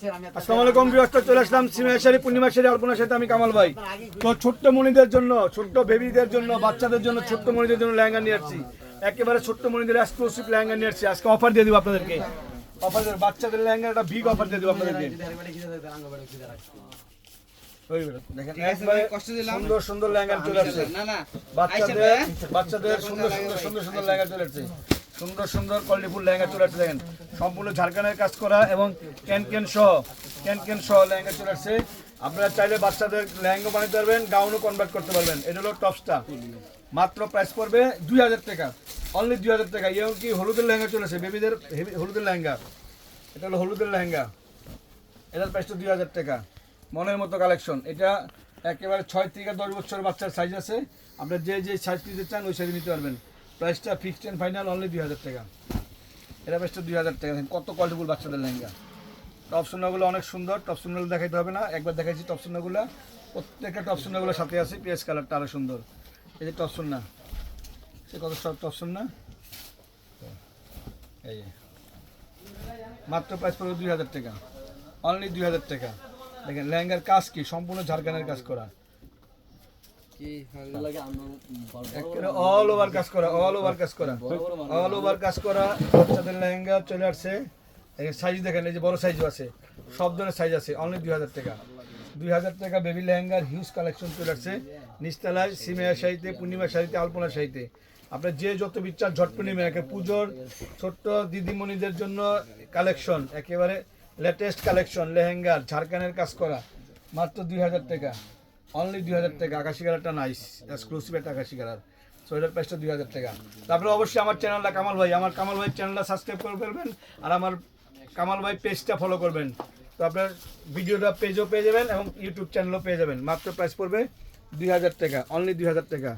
আসসালামু আলাইকুম বিয়স্ত চলে আসলাম সিমেশ্বরী পূর্ণিমাশারি আলপনার সাথে আমি কামাল ভাই। তো ছোট্ট মণিদের জন্য ছোট্ট বেবিদের জন্য বাচ্চাদের জন্য ছোট্ট মণিদের জন্য লেহেঙ্গা নিয়ে আসছি। একেবারে ছোট্ট মণিদের এক্সক্লুসিভ লেহেঙ্গা নিয়ে আসছি। আজকে অফার দিয়ে দিব আপনাদেরকে। অফার বাচ্চাদের লেহেঙ্গা একটা বিগ অফার দিয়ে দিব আপনাদেরকে। সুন্দর সুন্দর লেহেঙ্গা চলে আসছে। না না। বাচ্চাদের বাচ্চাদের সুন্দর সুন্দর সুন্দর সুন্দর লেহেঙ্গা চলে আসছে। সুন্দর সুন্দর কোয়ালিটিফুল লেহেঙ্গা চলে আসছে দেখেন। সম্পূর্ণ ঝাড়খানের কাজ করা এবং ক্যান ক্যান সহ ক্যান ক্যান সহ লেহেঙ্গা চলে আসছে। আপনারা চাইলে বাচ্চাদের লেহেঙ্গা বানাতে পারবেন, গাউনও কনভার্ট করতে পারবেন। এটা হলো টপসটা মাত্র প্রাইস পড়বে দুই হাজার টাকা। অনলি দুই হাজার টাকা। এবং কি হলুদের লেহেঙ্গা চলে আসছে বেবিদের হলুদের লেহেঙ্গা। এটা হলো হলুদের লেহেঙ্গা। এটার প্রাইসটা দুই হাজার টাকা। মনের মতো কালেকশন এটা একেবারে ছয় থেকে দশ বছর বাচ্চার সাইজ আছে। আপনার যে যে সাইজ নিতে চান, ওই সাইজ নিতে পারবেন। প্রাইসটা ফিক্সড অ্যান্ড ফাইনাল অনলি দুই হাজার টাকা। এটা প্রাইসটা দুই হাজার টাকা। কত কোয়ালিটিফুল বাচ্চাদের লেহেঙ্গা? টপ অনেক সুন্দর, টপ সোনাগুলো দেখাইতে হবে না। একবার দেখাইছি টপ সোনাগুলো প্রত্যেকটা টপ সাথে আছে, পিএস কালারটা আরও সুন্দর। এই যে টপ সে কত সব টপ সোনা এই মাত্র প্রাইস পড়বে দুই হাজার টাকা। অনলি দুই হাজার টাকা। দেখেন, লেহেঙ্গার কাজ কি? সম্পূর্ণ ঝাড়খানের কাজ করা। অল ওভার কাজ করা অল ওভার কাজ করা। অল ওভার কাজ করা বাচ্চাদের লেহেঙ্গা চলে আসছে। সাইজ দেখেন এই যে বড় সাইজও আছে। সব ধরনের সাইজ আছে অনলি দুই হাজার টাকা। দুই হাজার টাকা বেবি লেহেঙ্গার হিউজ কালেকশন চলে আসছে নিচতলায় সিমেয়া শাড়িতে পূর্ণিমা শাড়িতে আলপনা শাড়িতে। আপনার যে যত বিচার ঝটপট নেবেন একে পুজোর ছোট্ট দিদিমণিদের জন্য কালেকশন একেবারে লেটেস্ট কালেকশন লেহেঙ্গার ঝাড়খানের কাজ করা মাত্র দুই হাজার টাকা। অনলি দুই হাজার টাকা, আকাশি কালারটা নাইস এক্সক্লুসিভ একটা আকাশি কালার সো এটার প্রাইসটা দুই হাজার টাকা। তারপরে অবশ্যই আমার চ্যানেলটা কামাল ভাই, আমার কামাল ভাই চ্যানেলটা সাবস্ক্রাইব করে ফেলবেন আর আমার কামাল ভাই পেজটা ফলো করবেন। তো আপনার ভিডিওটা পেজও পেয়ে যাবেন এবং ইউটিউব চ্যানেলও পেয়ে যাবেন। মাত্র প্রাইস পড়বে দুই হাজার টাকা অনলি দুই হাজার টাকা।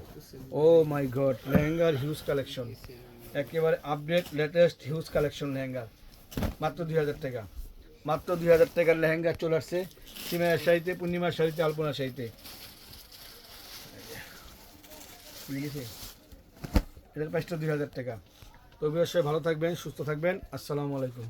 ও মাই গড লেহেঙ্গার হিউজ কালেকশন একেবারে আপডেট লেটেস্ট হিউজ কালেকশন লেহেঙ্গার মাত্র দুই হাজার টাকা। মাত্র দুই হাজার টাকার লেহেঙ্গা চলে আসছে। সিমের শাড়িতে, পূর্ণিমার শাড়িতে, আলপনা শাড়িতে। এদের পাঁচটা দুই হাজার টাকা। তো অবশ্যই ভালো থাকবেন, সুস্থ থাকবেন। আসসালামু আলাইকুম।